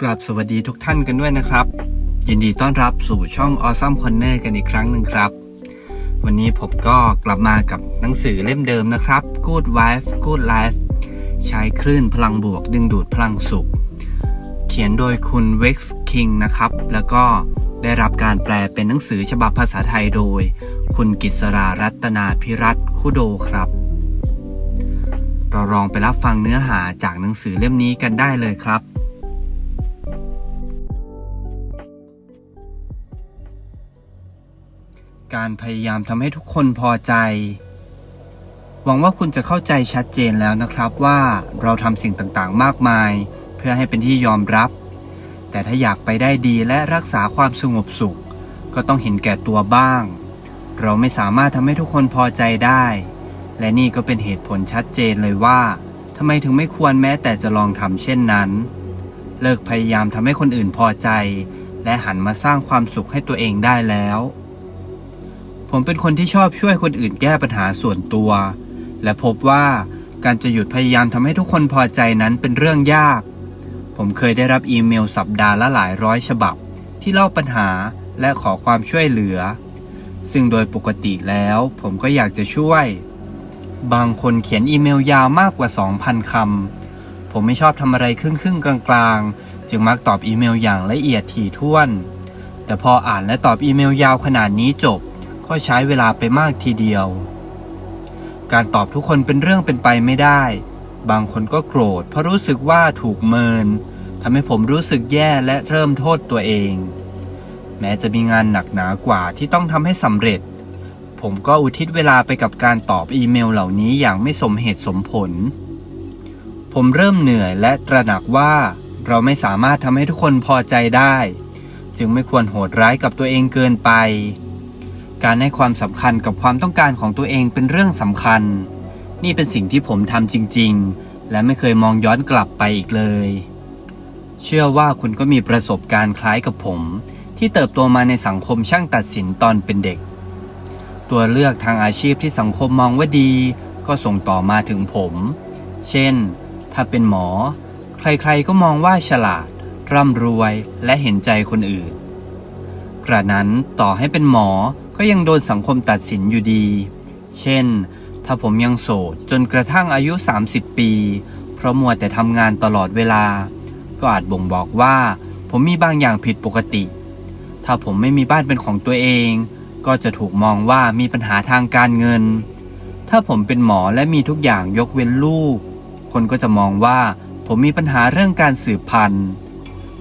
กราบสวัสดีทุกท่านกันด้วยนะครับ ยินดีต้อนรับสู่ช่อง Awesome Corner กันอีกครั้งหนึ่งครับ วันนี้ผมก็กลับมากับหนังสือเล่มเดิมนะครับ Good Wife Good Life ใช้คลื่นพลังบวกดึงดูดพลังสุข เขียนโดยคุณ Wex King นะครับ แล้วก็ได้รับการแปลเป็นหนังสือฉบับภาษาไทยโดย คุณกิษรารัตนาพิรัตคุโดครับ เราลองไปรับฟังเนื้อหาจากหนังสือเล่มนี้กันได้เลยครับ การพยายามทำให้ทุกคนพอใจ หวังว่าคุณจะเข้าใจชัดเจนแล้วนะครับว่าเราทำสิ่งต่างๆ มากมาย เพื่อให้เป็นที่ยอมรับ แต่ถ้าอยากไปได้ดีและรักษาความสงบสุข ก็ต้องเห็นแก่ตัวบ้าง เราไม่สามารถทำให้ทุกคนพอใจได้ และนี่ก็เป็นเหตุผลชัดเจนเลยว่าทำไมถึงไม่ควรแม้แต่จะลองทำเช่นนั้น เลิกพยายามทำให้คนอื่นพอใจ และหันมาสร้างความสุขให้ตัวเองได้แล้ว ผมเป็นคนที่ชอบช่วยคนอื่นแก้ปัญหาส่วนตัว และพบว่าการจะหยุดพยายามทำให้ทุกคนพอใจนั้นเป็นเรื่องยาก ผมเคยได้รับอีเมลสัปดาห์ละหลายร้อยฉบับ ที่เล่าปัญหาและขอความช่วยเหลือ ซึ่งโดยปกติแล้วผมก็อยากจะช่วย บางคนเขียนอีเมลยาวมากกว่า 2,000 คำ ผมไม่ชอบทำอะไรครึ่งครึ่งๆกลางๆ จึงมักตอบอีเมลอย่างละเอียดถี่ถ้วน แต่พออ่านและตอบอีเมลยาวขนาดนี้จบ ก็ใช้เวลาไปมากทีเดียว การตอบทุกคนเป็นเรื่องเป็นไปไม่ได้ บางคนก็โกรธเพราะรู้สึกว่าถูกเมินทำให้ผมรู้สึกแย่และเริ่มโทษตัวเอง แม้จะมีงานหนักหนากว่าที่ต้องทำให้สำเร็จ ผมก็อุทิศเวลาไปกับการตอบอีเมลเหล่านี้อย่างไม่สมเหตุสมผล ผมเริ่มเหนื่อยและตระหนักว่าเราไม่สามารถทำให้ทุกคนพอใจได้ จึงไม่ควรโหดร้ายกับตัวเองเกินไป การให้ความสำคัญกับความต้องการของตัวเองเป็นเรื่องสำคัญ นี่เป็นสิ่งที่ผมทำจริง ๆ และไม่เคยมองย้อนกลับไปอีกเลย เชื่อว่าคุณก็มีประสบการณ์คล้ายกับผม ที่เติบโตมาในสังคมช่างตัดสินตอนเป็นเด็ก ตัวเลือกทางอาชีพที่สังคมมองว่าดี ก็ส่งต่อมาถึงผม เช่น ถ้าเป็นหมอ ใครๆก็มองว่าฉลาด ร่ำรวยและเห็นใจคนอื่น กระนั้นต่อให้เป็นหมอ ก็ยังโดนสังคมตัดสินอยู่ดี เช่น ถ้าผมยังโสดจนกระทั่งอายุ 30 ปี เพราะมัวแต่ทำงานตลอดเวลา ก็อาจบ่งบอกว่า ผมมีบางอย่างผิดปกติ ถ้าผมไม่มีบ้านเป็นของตัวเอง ก็จะถูกมองว่ามีปัญหาทางการเงิน ถ้าผมเป็นหมอและมีทุกอย่างยกเว้นลูก คนก็จะมองว่าผมมีปัญหาเรื่องการสืบพันธุ์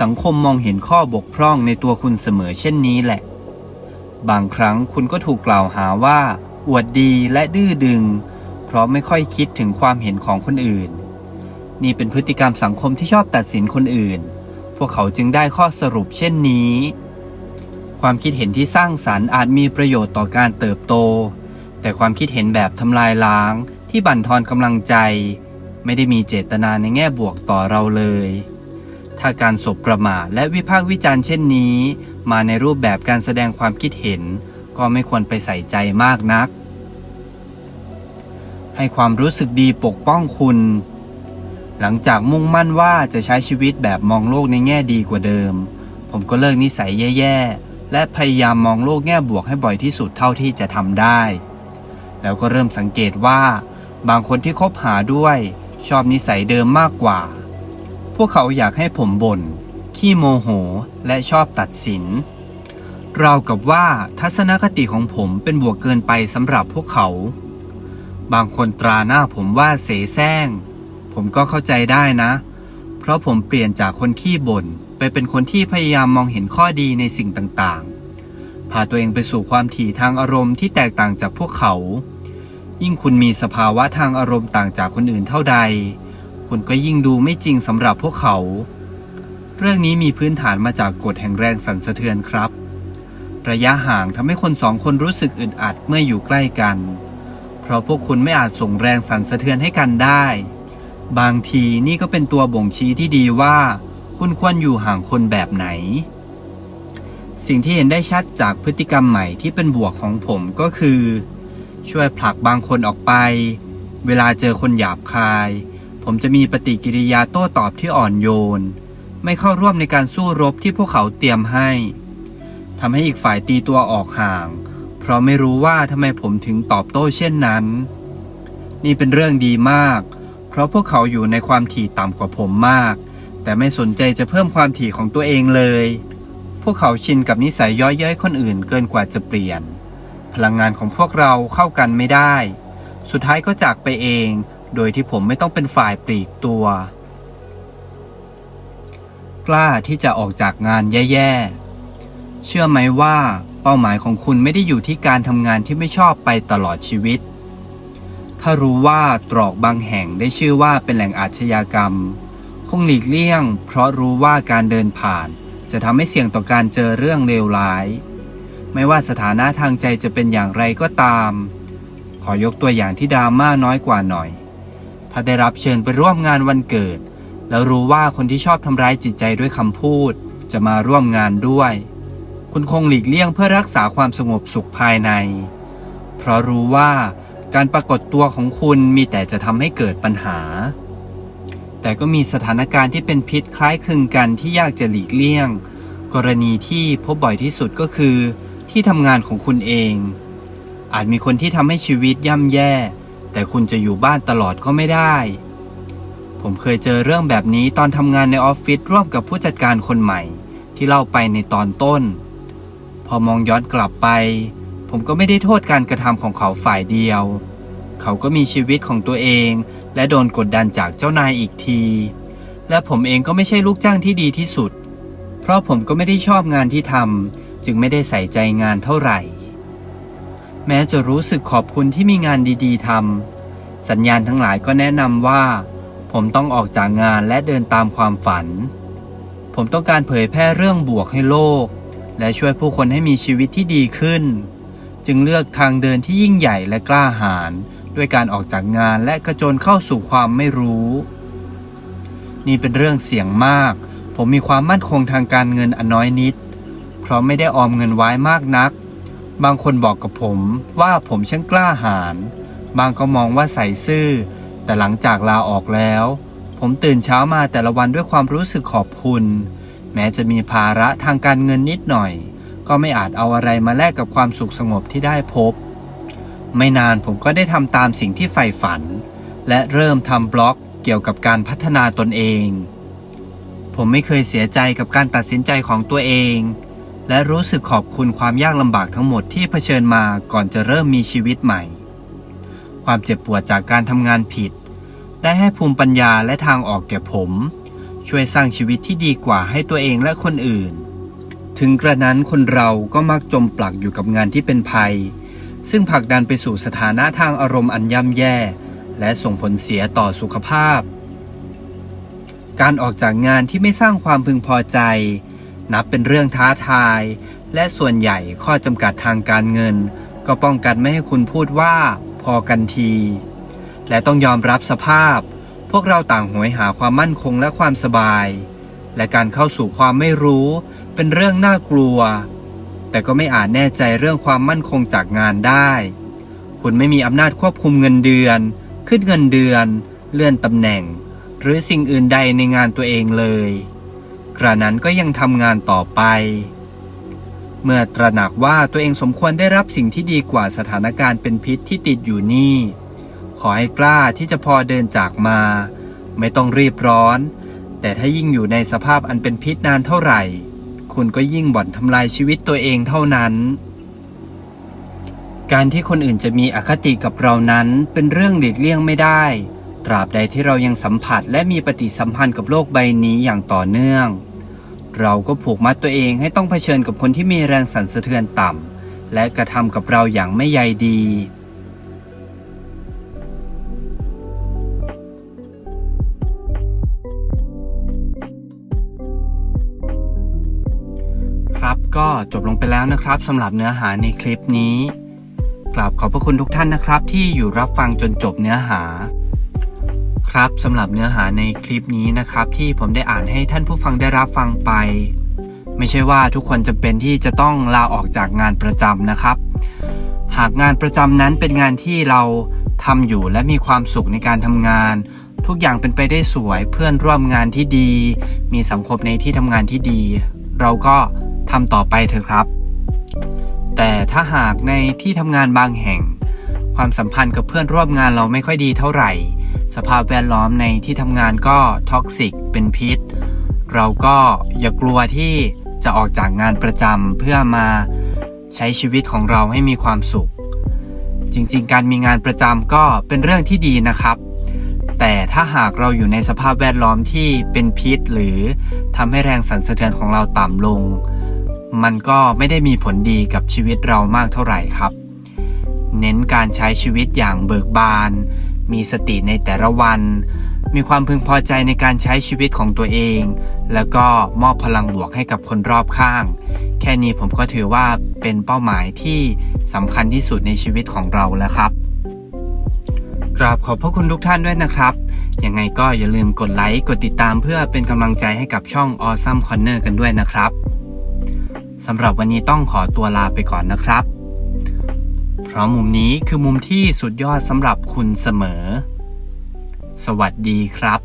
สังคมมองเห็นข้อบกพร่องในตัวคุณเสมอเช่นนี้แหละ บางครั้งคุณก็ถูกกล่าวหาว่า อวดดีและดื้อดึง เพราะไม่ค่อยคิดถึงความเห็นของคนอื่น นี่เป็นพฤติกรรมสังคมที่ชอบตัดสินคนอื่น พวกเขาจึงได้ข้อสรุปเช่นนี้ ความคิดเห็นที่สร้างสรรค์อาจมีประโยชน์ต่อการเติบโต แต่ความคิดเห็นแบบทำลายล้าง ที่บั่นทอนกำลังใจ ไม่ได้มีเจตนาในแง่บวกต่อเราเลย ถ้าการสบประมาทและวิพากษ์วิจารณ์เช่นนี้ มาในรูปแบบการแสดงความคิดเห็น ก็ไม่ควรไปใส่ใจมากนัก ให้ความรู้สึกดีปกป้องคุณ หลังจากมุ่งมั่นว่าจะใช้ชีวิตแบบมองโลกในแง่ดีกว่าเดิม ผมก็เลิกนิสัยแย่ๆ และพยายามมองโลกแง่บวกให้บ่อยที่สุดเท่าที่จะทำได้ แล้วก็เริ่มสังเกตว่า บางคนที่คบหาด้วย ชอบนิสัยเดิมมากกว่า พวกเขาอยากให้ผมบ่น ขี้โมโห และชอบตัดสิน ราวกับว่าทัศนคติของผมเป็นบวกเกินไปสำหรับพวกเขา บางคนตราหน้าผมว่าเสแสร้ง ผมก็เข้าใจได้นะ เพราะผมเปลี่ยนจากคนขี้บ่น ไปเป็นคนที่พยายามมองเห็นข้อดีในสิ่งต่างๆ พาตัวเองไปสู่ความถี่ทางอารมณ์ที่แตกต่างจากพวกเขา ยิ่งคุณมีสภาวะทางอารมณ์ต่างจากคนอื่นเท่าใด คุณก็ยิ่งดูไม่จริงสำหรับพวกเขา เรื่องนี้มีพื้นฐานมาจากกฎแห่งแรงสั่นสะเทือนครับ ระยะห่างทำให้คนสองคนรู้สึกอึดอัดเมื่ออยู่ใกล้กัน เพราะพวกคุณไม่อาจส่งแรงสั่นสะเทือนให้กันได้ บางทีนี่ก็เป็นตัวบ่งชี้ที่ดีว่า คุณควรอยู่ห่างคนแบบไหน สิ่งที่เห็นได้ชัดจากพฤติกรรมใหม่ที่เป็นบวกของผมก็คือ ช่วยผลักบางคนออกไป เวลาเจอคนหยาบคาย ผมจะมีปฏิกิริยาโต้ตอบที่อ่อนโยน ไม่เข้าร่วมในการสู้รบที่พวกเขาเตรียมให้ทำให้อีกฝ่ายตีตัวออกห่าง เพราะไม่รู้ว่าทำไมผมถึงตอบโต้เช่นนั้น นี่เป็นเรื่องดีมาก เพราะพวกเขาอยู่ในความถี่ต่ำกว่าผมมาก แต่ไม่สนใจจะเพิ่มความถี่ของตัวเองเลย พวกเขาชินกับนิสัยย่อยเย้ยคนอื่นเกินกว่าจะเปลี่ยน พลังงานของพวกเราเข้ากันไม่ได้ สุดท้ายก็จากไปเอง โดยที่ผมไม่ต้องเป็นฝ่ายปลีกตัว กล้าที่จะออกจากงานแย่ๆ เชื่อไหมว่าเป้าหมายของคุณไม่ได้อยู่ที่การทำงานที่ไม่ชอบไปตลอดชีวิต ถ้ารู้ว่าตรอกบางแห่งได้ชื่อว่าเป็นแหล่งอาชญากรรม คงหลีกเลี่ยง เพราะรู้ว่าการเดินผ่าน จะทำให้เสี่ยงต่อการเจอเรื่องเลวร้าย ไม่ว่าสถานะทางใจจะเป็นอย่างไรก็ตาม ขอยกตัวอย่างที่ดราม่าน้อยกว่าหน่อย ถ้าได้รับเชิญไปร่วมงานวันเกิด แล้วรู้ว่าคนที่ชอบทำร้ายจิตใจด้วยคำพูด จะมาร่วมงานด้วย คุณคงหลีกเลี่ยงเพื่อรักษาความสงบสุขภายใน เพราะรู้ว่าการปรากฏตัวของคุณมีแต่จะทำให้เกิดปัญหา แต่ก็มีสถานการณ์ที่เป็นพิษคล้ายคลึงกันที่ยากจะหลีกเลี่ยง กรณีที่พบบ่อยที่สุดก็คือ ที่ทำงานของคุณเอง อาจมีคนที่ทำให้ชีวิตย่ำแย่ แต่คุณจะอยู่บ้านตลอดก็ไม่ได้ ผมเคยเจอเรื่องแบบนี้ตอนทำงานในออฟฟิศร่วมกับผู้จัดการคนใหม่ ที่เล่าไปในตอนต้น พอมองย้อนกลับไป ผมก็ไม่ได้โทษการกระทำของเขาฝ่ายเดียว เขาก็มีชีวิตของตัวเอง และโดนกดดันจากเจ้านายอีกที และผมเองก็ไม่ใช่ลูกจ้างที่ดีที่สุด เพราะผมก็ไม่ได้ชอบงานที่ทำจึงไม่ได้ใส่ใจงานเท่าไหร่ แม้จะรู้สึกขอบคุณที่มีงานดีๆทำสัญญาณทั้งหลายก็แนะนำว่า ผมต้องออกจากงานและเดินตามความฝัน ผมต้องการเผยแพร่เรื่องบวกให้โลก และช่วยผู้คนให้มีชีวิตที่ดีขึ้น จึงเลือกทางเดินที่ยิ่งใหญ่และกล้าหาญด้วยการออกจากงานและกระโจนเข้าสู่ความไม่รู้ นี่เป็นเรื่องเสี่ยงมาก ผมมีความมั่นคงทางการเงินอันน้อยนิด เพราะไม่ได้ออมเงินไว้มากนัก บางคนบอกกับผมว่าผมช่างกล้าหาญ บางก็มองว่าใส่ซื่อ แต่หลังจากลาออกแล้ว ผมตื่นเช้ามาแต่ละวันด้วยความรู้สึกขอบคุณ แม้จะมีภาระทางการเงินนิดหน่อย ก็ไม่อาจเอาอะไรมาแลกกับความสุขสงบที่ได้พบ ไม่นานผมก็ได้ทำตามสิ่งที่ใฝ่ฝัน และเริ่มทำบล็อกเกี่ยวกับการพัฒนาตนเอง ผมไม่เคยเสียใจกับการตัดสินใจของตัวเอง และรู้สึกขอบคุณความยากลำบากทั้งหมดที่เผชิญมาก่อนจะเริ่มมีชีวิตใหม่ ความเจ็บปวดจากการทำงานผิด ได้ให้ภูมิปัญญาและทางออกแก่ผม ช่วยสร้างชีวิตที่ดีกว่าให้ตัวเองและคนอื่น ถึงกระนั้นคนเราก็มักจมปลักอยู่กับงานที่เป็นภัย ซึ่งผลักดันไปสู่สถานะทางอารมณ์อันย่ำแย่ และส่งผลเสียต่อสุขภาพ การออกจากงานที่ไม่สร้างความพึงพอใจ นับเป็นเรื่องท้าทาย และส่วนใหญ่ข้อจำกัดทางการเงิน ก็ป้องกันไม่ให้คุณพูดว่า พอกันที และต้องยอมรับสภาพ พวกเราต่างหวยหาความมั่นคงและความสบาย และการเข้าสู่ความไม่รู้ เป็นเรื่องน่ากลัว แต่ก็ไม่อาจแน่ใจเรื่องความมั่นคงจากงานได้ คุณไม่มีอำนาจควบคุมเงินเดือน ขึ้นเงินเดือน เลื่อนตำแหน่ง หรือสิ่งอื่นใดในงานตัวเองเลย กระนั้นก็ยังทำงานต่อไป เมื่อตระหนักว่าตัวเองสมควรได้รับสิ่งที่ดีกว่าสถานการณ์เป็นพิษที่ติดอยู่นี่ ขอให้กล้าที่จะพอเดินจากมา ไม่ต้องรีบร้อน แต่ถ้ายิ่งอยู่ในสภาพอันเป็นพิษนานเท่าไหร่ คุณก็ยิ่งบ่อนทำลายชีวิตตัวเองเท่านั้นการที่คนอื่นจะมีอคติกับเรานั้นเป็นเรื่องหลีกเลี่ยงไม่ได้ ตราบใดที่เรายังสัมผัสและมีปฏิสัมพันธ์กับโลกใบนี้อย่างต่อเนื่อง เราก็ผูกมัดตัวเองให้ต้องเผชิญกับคนที่มีแรงสั่นสะเทือนต่ำและกระทำกับเราอย่างไม่ใยดี ครับก็จบลงไปแล้วนะครับสำหรับเนื้อหาในคลิปนี้กราบขอบพระคุณทุกท่านนะครับ ที่อยู่รับฟังจนจบเนื้อหา ครับสำหรับเนื้อหาในคลิปนี้นะครับ ที่ผมได้อ่านให้ท่านผู้ฟังได้รับฟังไป ไม่ใช่ว่าทุกคนจำเป็นที่จะต้องลาออกจากงานประจำนะครับ หากงานประจำนั้นเป็นงานที่เราทำอยู่และมีความสุขในการทำงาน ทุกอย่างเป็นไปได้สวยเพื่อนร่วมงานที่ดี มีสังคมในที่ทำงานที่ดี เราก็ทำต่อไปเถอะครับ แต่ถ้าหากในที่ทำงานบางแห่ง ความสัมพันธ์กับเพื่อนร่วมงานเราไม่ค่อยดีเท่าไหร่ สภาพแวดล้อมในที่ทำงานก็ท็อกซิกเป็นพิษ เราก็อย่ากลัวที่จะออกจากงานประจำเพื่อมาใช้ชีวิตของเราให้มีความสุข จริงๆ การมีงานประจำก็เป็นเรื่องที่ดีนะครับ แต่ถ้าหากเราอยู่ในสภาพแวดล้อมที่เป็นพิษ หรือทำให้แรงสั่นสะเทือนของเราต่ำลง มันก็ไม่ได้มีผลดีกับชีวิตเรามากเท่าไหร่ครับ เน้นการใช้ชีวิตอย่างเบิกบาน มีสติในแต่ละวัน มีความพึงพอใจในการใช้ชีวิตของตัวเอง แล้วก็มอบพลังบวกให้กับคนรอบข้าง แค่นี้ผมก็ถือว่าเป็นเป้าหมายที่สำคัญที่สุดในชีวิตของเราแล้วครับกราบขอบพระคุณทุกท่านด้วยนะครับยังไงก็อย่าลืมกดไลค์ กดติดตามเพื่อเป็นกำลังใจให้กับช่อง Awesome Corner กันด้วยนะครับ สำหรับวันนี้ต้องขอตัวลาไปก่อนนะครับ เพราะมุมนี้คือมุมที่สุดยอดสำหรับคุณเสมอ สวัสดีครับ